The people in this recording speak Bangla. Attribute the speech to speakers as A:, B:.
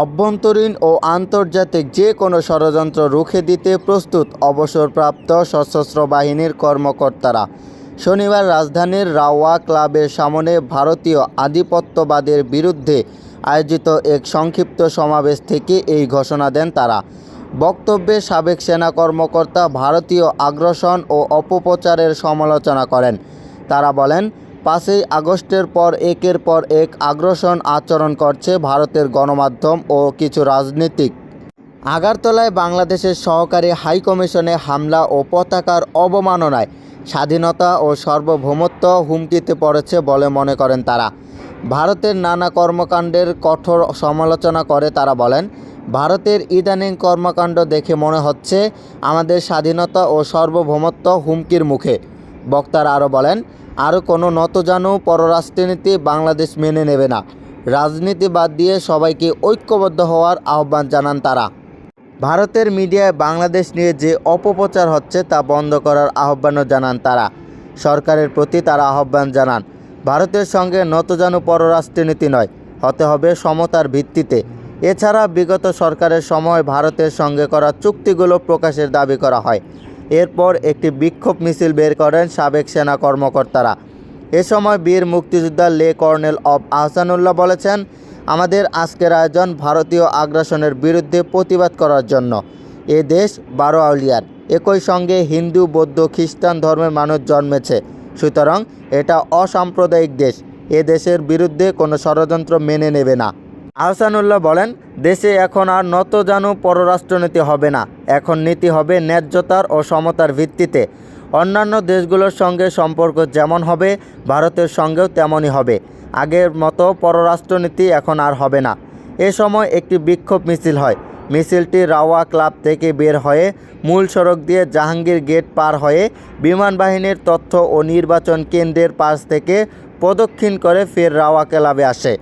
A: অভ্যন্তরীণ ও আন্তর্জাতিক যে কোনো ষড়যন্ত্র রুখে দিতে প্রস্তুত অবসরপ্রাপ্ত সশস্ত্র বাহিনীর কর্মকর্তারা। শনিবার রাজধানীর রাওয়া ক্লাবের সামনে ভারতীয় আধিপত্যবাদের বিরুদ্ধে আয়োজিত এক সংক্ষিপ্ত সমাবেশ থেকে এই ঘোষণা দেন তারা। বক্তব্যে সাবেক সেনা কর্মকর্তা ভারতীয় আগ্রাসন ও অপপ্রচারের সমালোচনা করেন। তারা বলেন পাঁচই আগস্টের পর একের পর এক আগ্রাসন আচরণ করছে ভারতের গণমাধ্যম ও কিছু রাজনীতিক। আগারতলায় বাংলাদেশের সহকারী হাইকমিশনে হামলা ও পতাকার অবমাননায় স্বাধীনতা ও সার্বভৌমত্ব হুমকিতে পড়েছে বলে মনে করেন তারা। ভারতের নানা কর্মকাণ্ডের কঠোর সমালোচনা করে তারা বলেন, ভারতের ইদানিং কর্মকাণ্ড দেখে মনে হচ্ছে আমাদের স্বাধীনতা ও সার্বভৌমত্ব হুমকির মুখে। বক্তারা আরও বলেন আরও কোনো নত নতজানু পররাষ্ট্রনীতি বাংলাদেশ মেনে নেবে না। রাজনীতি বাদ দিয়ে সবাইকে ঐক্যবদ্ধ হওয়ার আহ্বান জানান তারা। ভারতের মিডিয়ায় বাংলাদেশ নিয়ে যে অপপ্রচার হচ্ছে তা বন্ধ করার আহ্বানও জানান তারা। সরকারের প্রতি তারা আহ্বান জানান, ভারতের সঙ্গে নতজানু পররাষ্ট্রনীতি নয়, হতে হবে সমতার ভিত্তিতে। এছাড়া বিগত সরকারের সময় ভারতের সঙ্গে করা চুক্তিগুলো প্রকাশের দাবি করা হয়। এরপর একটি বিক্ষোভ মিছিল বের করেন সাবেক সেনা কর্মকর্তারা। এ সময় বীর মুক্তিযোদ্ধা লে কর্নেল অব আহসানুল্লাহ বলেছেন, আমাদের আজকের আয়োজন ভারতীয় আগ্রাসনের বিরুদ্ধে প্রতিবাদ করার জন্য। এ দেশ বারো আউলিয়ার। একই সঙ্গে হিন্দু, বৌদ্ধ, খ্রিস্টান ধর্মের মানুষ জন্মেছে। সুতরাং এটা অসাম্প্রদায়িক দেশ। এ দেশের বিরুদ্ধে কোনো ষড়যন্ত্র মেনে নেবে না। আহসানুল্লাহ বলেন দেশে এখন আর নত নতজানু পররাষ্ট্রনীতি হবে না। এখন নীতি হবে ন্যায্যতার ও সমতার ভিত্তিতে। অন্যান্য দেশগুলোর সঙ্গে সম্পর্ক যেমন হবে, ভারতের সঙ্গেও তেমনই হবে। আগের মতো পররাষ্ট্রনীতি এখন আর হবে না। এ সময় একটি বিক্ষোভ মিছিল হয়। মিছিলটি রাওয়া ক্লাব থেকে বের হয়ে মূল সড়ক দিয়ে জাহাঙ্গীর গেট পার হয়ে বিমান বাহিনীর তথ্য ও নির্বাচন কেন্দ্রের পাশ থেকে প্রদক্ষিণ করে ফের রাওয়া ক্লাবে আসে।